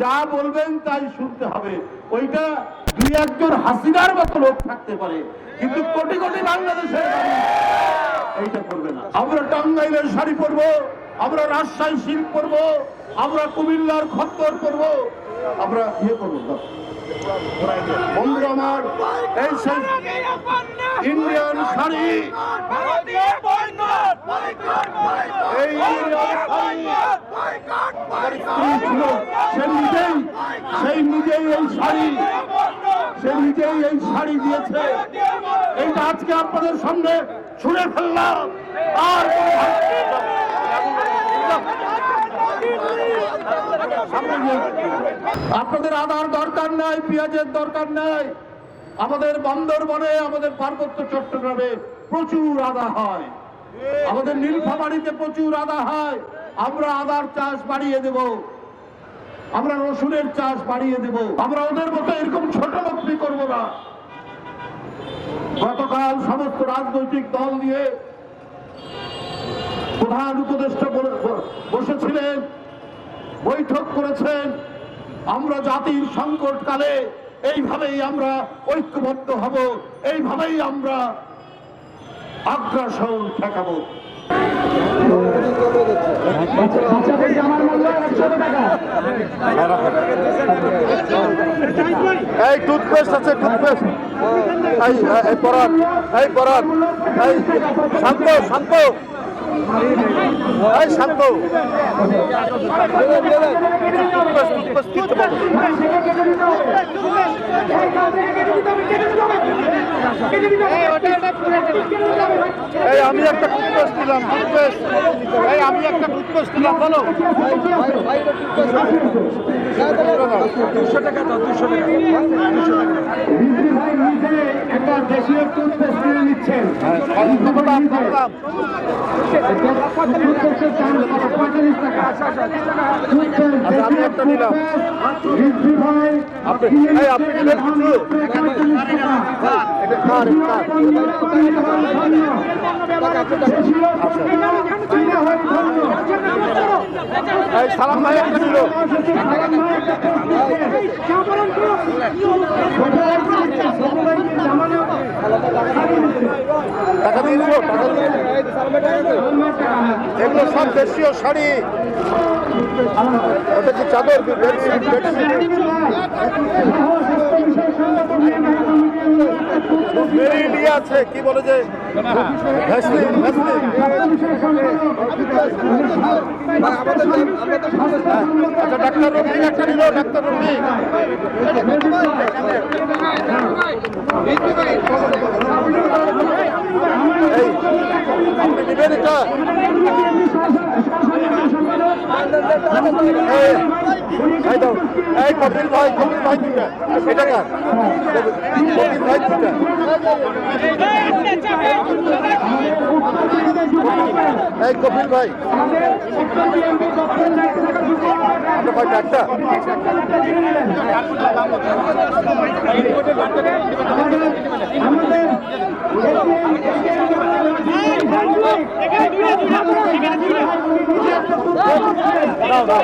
যা বলবেন তাই শুনতে হবে। ওইটা দুই একজন হাসিনার মতো লোক থাকতে পারে, কিন্তু কোটি কোটি বাংলাদেশের এইটা করবে না। আমরা টাঙ্গাইলের শাড়ি পরবো। আমরা রাজশাহী সিল্ক পরবো আমরা কুমিল্লার খত্তর পরবো আমরা ইয়ে করব না। বন্ধুরা আমার, এই সেই ইন্ডিয়ান শাড়ি, এই ইন্ডিয়ান শাড়ি সে নিজেই, সেই নিজেই এই শাড়ি, সে নিজেই এই শাড়ি দিয়েছে। এইটা আজকে আপনাদের সামনে ছুঁড়ে ফেললাম। আর আপনাদের আদার দরকার নাই, পেঁয়াজের দরকার নাই। আমাদের বন্দরবনে, আমাদের পার্বত্য চট্টগ্রামে প্রচুর আদা হয়। আমাদের নীলফামারিতে প্রচুর আদা হয়। আমরা আদার চাষ বাড়িয়ে দেব। আমরা রসুনের চাষ বাড়িয়ে দেব। আমরা ওদের মতো এরকম ছোট বিক্রি করব না। গতকাল সমস্ত রাজনৈতিক দল নিয়ে প্রধান উপদেষ্টা বসেছিলেন বৈঠক করেছেন আমরা জাতির সংকটকালে এইভাবেই আমরা ঐক্যবদ্ধ হব এইভাবেই আমরা আগ্রাসন ঠেকাবো এই টুথপেস্ট আছে টুথপেস্ট এই এই এই পরান এই শান্ত শান্ত শান্ত। আমি একটা টুথপেস্ট দিলাম টুথপেস্ট এই, আমি একটা টুথপেস্ট দিলাম, বলো। দুশো টাকা দাও, দুশো টাকা। নিজে একটা দেশীয় টুথপেস্ট কিনে নিচ্ছেন। টুথপেস্টের দাম পঁয়তাল্লিশ টাকা। একটা বিজলি ভাই এগুলো সব দেশীয় শাড়ি। ওটা কি চাদর আছে, কি বলে যে? আচ্ছা ডাক্তার একটা ডাক্তার আপনি নেবেন এটা এই, কপিল ভাই কপিল ভাই দুটা এটা কার কপিল ভাই দুটা এই কপিল ভাই আপনার ভাই একটা দাও দাও